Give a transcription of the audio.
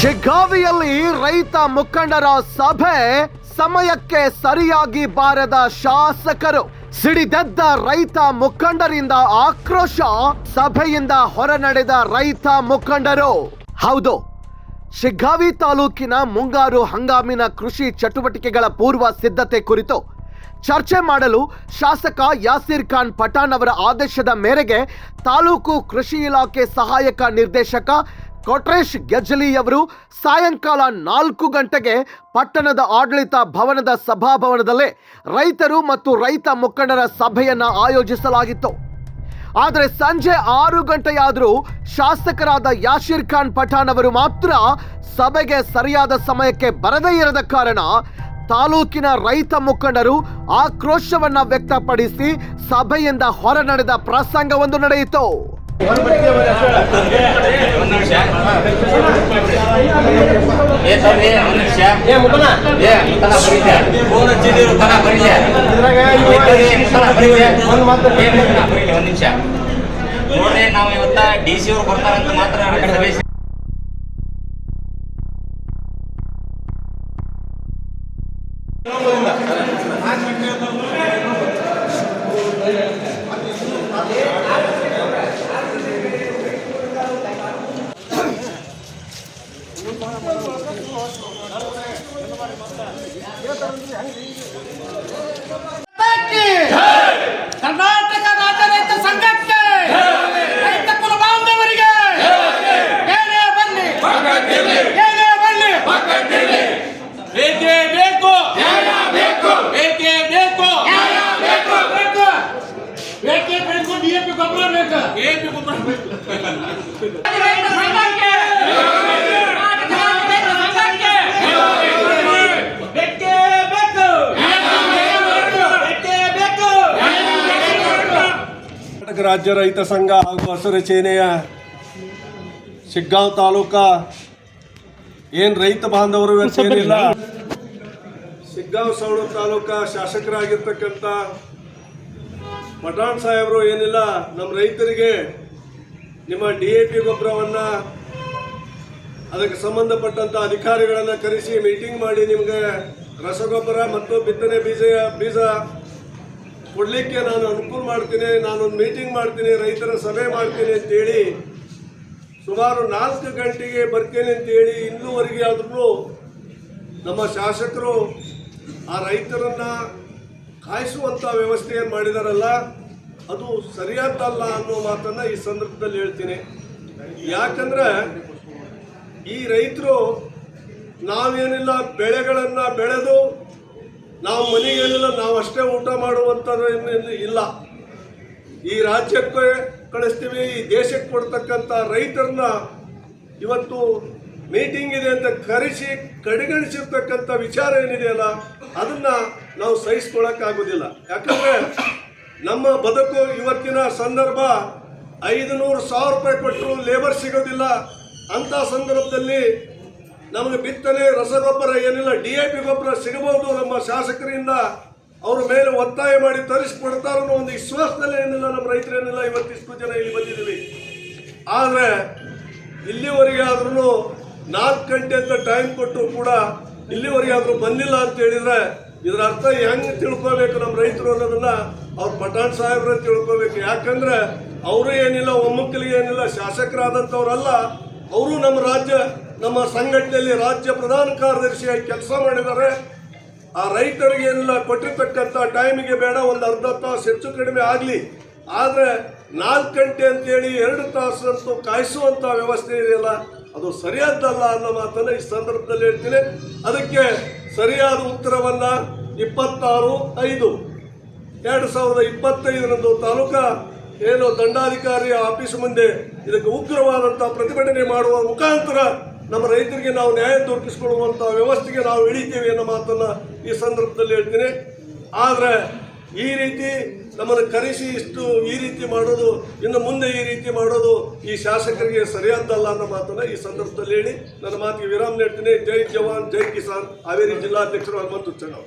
ಶಿಗ್ಗಾವಿಯಲ್ಲಿ ರೈತ ಮುಖಂಡರ ಸಭೆ ಸಮಯಕ್ಕೆ ಸರಿಯಾಗಿ ಬಾರದ ಶಾಸಕರು. ಸಿಡಿದೆದ್ದ ರೈತ ಮುಖಂಡರಿಂದ ಆಕ್ರೋಶ ಸಭೆಯಿಂದ ಹೊರನಡೆದ ರೈತ ಮುಖಂಡರು. ಹೌದು, ಶಿಗ್ಗಾವಿ ತಾಲೂಕಿನ ಮುಂಗಾರು ಹಂಗಾಮಿನ ಕೃಷಿ ಚಟುವಟಿಕೆಗಳ ಪೂರ್ವ ಸಿದ್ಧತೆ ಕುರಿತು ಚರ್ಚೆ ಮಾಡಲು ಶಾಸಕ ಯಾಸೀರ್ ಖಾನ್ ಪಠಾಣ್ ಅವರ ಆದೇಶದ ಮೇರೆಗೆ ತಾಲೂಕು ಕೃಷಿ ಇಲಾಖೆ ಸಹಾಯಕ ನಿರ್ದೇಶಕ ಕೊಟ್ರೇಶ್ ಗೆಜ್ಜಲಿ ಅವರು ಸಾಯಂಕಾಲ ನಾಲ್ಕು ಗಂಟೆಗೆ ಪಟ್ಟಣದ ಆಡಳಿತ ಭವನದ ಸಭಾಭವನದಲ್ಲೇ ರೈತರು ಮತ್ತು ರೈತ ಮುಖಂಡರ ಸಭೆಯನ್ನು ಆಯೋಜಿಸಲಾಗಿತ್ತು. ಆದರೆ ಸಂಜೆ ಆರು ಗಂಟೆಯಾದರೂ ಶಾಸಕರಾದ ಯಾಶೀರ್ ಖಾನ್ ಪಠಾಣ್ ಅವರು ಮಾತ್ರ ಸಭೆಗೆ ಸರಿಯಾದ ಸಮಯಕ್ಕೆ ಬರದೇ ಇರದ ಕಾರಣ ತಾಲೂಕಿನ ರೈತ ಮುಖಂಡರು ಆಕ್ರೋಶವನ್ನು ವ್ಯಕ್ತಪಡಿಸಿ ಸಭೆಯಿಂದ ಹೊರ ನಡೆದ ಪ್ರಸಂಗವೊಂದು ನಡೆಯಿತು. ನೋಡ್ರಿ ನಾವ್ ಇವತ್ತ ಡಿ ಸಿ ಅವ್ರು ಬರ್ತಾರಂತ ಮಾತ್ರ ಕರ್ನಾಟಕ ರಾಜ್ಯ ರೈತ ಸಂಘಕ್ಕೆ ರೈತ ಕುಲ ಬಾಂಧವರಿಗೆ ಏನೇ ಬನ್ನಿ. ಏನೇ ಬನ್ನಿ. ಬೇಕೇ ಬೇಕು. ಬೇಕೇ ಬೇಕು. ಬೇಕು. ಬೇಕೇ ಬೇಕು. ಡಿಎಪಿ ಗೊಬ್ಬರ ಬೇಕು. ಡಿಎಪಿ ಗೊಬ್ಬರ ಬೇಕು ರೈತ ಸಂಘಕ್ಕೆ ರೈತ ಸಂಘಕ್ಕೆ ಬೇಕೇ ಬೇಕು ಬೇಕೇ ಬೇಕು ಕರ್ನಾಟಕ ರಾಜ್ಯ ರೈತ ಸಂಘ ಹಾಗೂ ಹಸಿರು ಸೇನೆಯ ಶಿಗ್ಗಾಂವ್ ತಾಲೂಕಾ. ಏನು ರೈತ ಬಾಂಧವರು ಏನಿಲ್ಲ? ಶಿಗ್ಗಾಂವ್ ಸೌಳು ತಾಲೂಕಾ ಶಾಸಕರಾಗಿರ್ತಕ್ಕಂಥ ಪಠಾಣ್ ಸಾಹೇಬರು ಏನಿಲ್ಲ ನಮ್ಮ ರೈತರಿಗೆ ನಿಮ್ಮ ಡಿ ಎ ಪಿ ಗೊಬ್ಬರವನ್ನು ಅದಕ್ಕೆ ಸಂಬಂಧಪಟ್ಟಂತ ಅಧಿಕಾರಿಗಳನ್ನ ಕರೆಸಿ ಮೀಟಿಂಗ್ ಮಾಡಿ ನಿಮ್ಗೆ ರಸಗೊಬ್ಬರ ಮತ್ತು ಬಿತ್ತನೆ ಬೀಜ ಬೀಜ ಕೊಡ್ಲಿಕ್ಕೆ ನಾನು ಅನುಕೂಲ ಮಾಡ್ತೀನಿ, ನಾನೊಂದು ಮೀಟಿಂಗ್ ಮಾಡ್ತೀನಿ, ರೈತರ ಸಭೆ ಮಾಡ್ತೀನಿ ಅಂತೇಳಿ ಸುಮಾರು ನಾಲ್ಕು ಗಂಟೆಗೆ ಬರ್ತೇನೆ ಅಂತೇಳಿ ಇನ್ನೂವರೆಗೆ ಆದ್ರೂ ನಮ್ಮ ಶಾಸಕರು ಆ ರೈತರನ್ನ ಕಾಯಿಸುವಂತ ವ್ಯವಸ್ಥೆಯನ್ನು ಮಾಡಿದಾರಲ್ಲ, ಅದು ಸರಿಯಾದಲ್ಲ ಅನ್ನೋ ಮಾತನ್ನ ಈ ಸಂದರ್ಭದಲ್ಲಿ ಹೇಳ್ತೀನಿ. ಯಾಕಂದ್ರೆ ಈ ರೈತರು ನಾವೇನಿಲ್ಲ, ಬೆಳೆಗಳನ್ನು ಬೆಳೆದು ನಾವು ಮನೆಗೆಲ್ಲ ನಾವು ಅಷ್ಟೇ ಊಟ ಮಾಡುವಂಥದ್ದು ಇಲ್ಲ ಈ ರಾಜ್ಯಕ್ಕೆ ಕಳಿಸ್ತೀವಿ, ಈ ದೇಶಕ್ಕೆ ಕೊಡ್ತಕ್ಕಂಥ ರೈತರನ್ನ ಇವತ್ತು ಮೀಟಿಂಗ್ ಇದೆ ಅಂತ ಕರೆಸಿ, ಕಡೆಗಣಿಸಿರ್ತಕ್ಕಂಥ ವಿಚಾರ ಏನಿದೆಯಲ್ಲ, ಅದನ್ನ ನಾವು ಸಹಿಸ್ಕೊಳಕ್ಕಾಗೋದಿಲ್ಲ. ಯಾಕಂದ್ರೆ ನಮ್ಮ ಬದುಕು ಇವತ್ತಿನ ಸಂದರ್ಭ ಐದು ನೂರು ಸಾವಿರ ರೂಪಾಯಿ ಕೊಟ್ಟರು ಲೇಬರ್ ಸಿಗೋದಿಲ್ಲ. ಅಂತ ಸಂದರ್ಭದಲ್ಲಿ ನಮಗೆ ಬಿತ್ತನೆ, ರಸಗೊಬ್ಬರ ಏನಿಲ್ಲ, ಡಿ ಎ ಪಿ ಗೊಬ್ಬರ ಸಿಗಬಹುದು ನಮ್ಮ ಶಾಸಕರಿಂದ. ಅವ್ರ ಮೇಲೆ ಒತ್ತಾಯ ಮಾಡಿ ತರಿಸ್ಕೊಡ್ತಾರೆ ಒಂದು ವಿಶ್ವಾಸದಲ್ಲಿ ಏನಿಲ್ಲ, ನಮ್ಮ ರೈತರೇನಿಲ್ಲ ಇವತ್ತಿಷ್ಟು ಜನ ಇಲ್ಲಿ ಬಂದಿದ್ದೀವಿ. ಆದರೆ, ಇಲ್ಲಿವರೆಗೆ ಆದ್ರೂ ನಾಲ್ಕು ಗಂಟೆ ಅಂತ ಟೈಮ್ ಕೊಟ್ಟು ಕೂಡ ಇಲ್ಲಿವರೆಗೆ ಆದರೂ ಬಂದಿಲ್ಲ ಅಂತ ಹೇಳಿದ್ರೆ, ಇದರ ಅರ್ಥ ಹೆಂಗ್ ತಿಳ್ಕೊಬೇಕು ನಮ್ಮ ರೈತರು ಅನ್ನೋದನ್ನ ಅವ್ರು ಪಠಾಣ್ ಸಾಹೇಬ್ರ ತಿಳ್ಕೊಬೇಕು. ಯಾಕಂದ್ರೆ ಅವರು ಏನಿಲ್ಲ ಒಮ್ಮಕ್ಕಲಿಗೆ ಏನಿಲ್ಲ ಶಾಸಕರಾದಂಥವ್ರಲ್ಲ ಅವರು ನಮ್ಮ ರಾಜ್ಯ. ನಮ್ಮ ಸಂಘಟನೆಯಲ್ಲಿ ರಾಜ್ಯ ಪ್ರಧಾನ ಕಾರ್ಯದರ್ಶಿಯಾಗಿ ಕೆಲಸ ಮಾಡಿದ್ದಾರೆ. ಆ ರೈತರಿಗೆ ಎಲ್ಲ ಕೊಟ್ಟಿರ್ತಕ್ಕಂಥ ಟೈಮಿಗೆ ಬೇಡ, ಒಂದು ಅರ್ಧ ತಾಸು ಹೆಚ್ಚು ಕಡಿಮೆ ಆಗಲಿ. ಆದರೆ ನಾಲ್ಕು ಗಂಟೆ ಅಂತೇಳಿ ಎರಡು ತಾಸು ಅಂತೂ ಕಾಯಿಸುವಂಥ ವ್ಯವಸ್ಥೆ ಇದೆಯಲ್ಲ, ಅದು ಸರಿಯಾದ್ದಲ್ಲ ಅನ್ನೋ ಮಾತನ್ನು ಈ ಸಂದರ್ಭದಲ್ಲಿ ಹೇಳ್ತೀನಿ. ಅದಕ್ಕೆ ಸರಿಯಾದ ಉತ್ತರವನ್ನ ಇಪ್ಪತ್ತಾರು, ಐದು. ಎರಡು ಸಾವಿರದ ಇಪ್ಪತ್ತೈದರಂದು ತಾಲೂಕಾ ಏನು ದಂಡಾಧಿಕಾರಿ ಆಫೀಸ್ ಮುಂದೆ ಇದಕ್ಕೆ ಉಗ್ರವಾದಂಥ ಪ್ರತಿಭಟನೆ ಮಾಡುವ ಮುಖಾಂತರ ನಮ್ಮ ರೈತರಿಗೆ ನಾವು ನ್ಯಾಯ ದೊರಕಿಸಿಕೊಳ್ಳುವಂತಹ ವ್ಯವಸ್ಥೆಗೆ ನಾವು ಇಳಿತೀವಿ ಅನ್ನೋ ಮಾತನ್ನ ಈ ಸಂದರ್ಭದಲ್ಲಿ ಹೇಳ್ತೀನಿ. ಆದ್ರೆ ಈ ರೀತಿ ನಮ್ಮನ್ನು ಕರೆಸಿ ಇಷ್ಟು ಈ ರೀತಿ ಮಾಡೋದು, ಇನ್ನು ಮುಂದೆ ಈ ರೀತಿ ಮಾಡೋದು ಈ ಶಾಸಕರಿಗೆ ಸರಿಯಾದ್ದಲ್ಲ ಅನ್ನೋ ಮಾತನ್ನ ಈ ಸಂದರ್ಭದಲ್ಲಿ ಹೇಳಿ. ನನ್ನ ಮಾತಿಗೆ ವಿರಾಮ ನೀಡ್ತೀನಿ. ಜೈ ಜವಾನ್, ಜೈ ಕಿಸಾನ್. ಹಾವೇರಿ ಜಿಲ್ಲಾಧ್ಯಕ್ಷರು ಹನುಮಂತ ಚುನಾವ್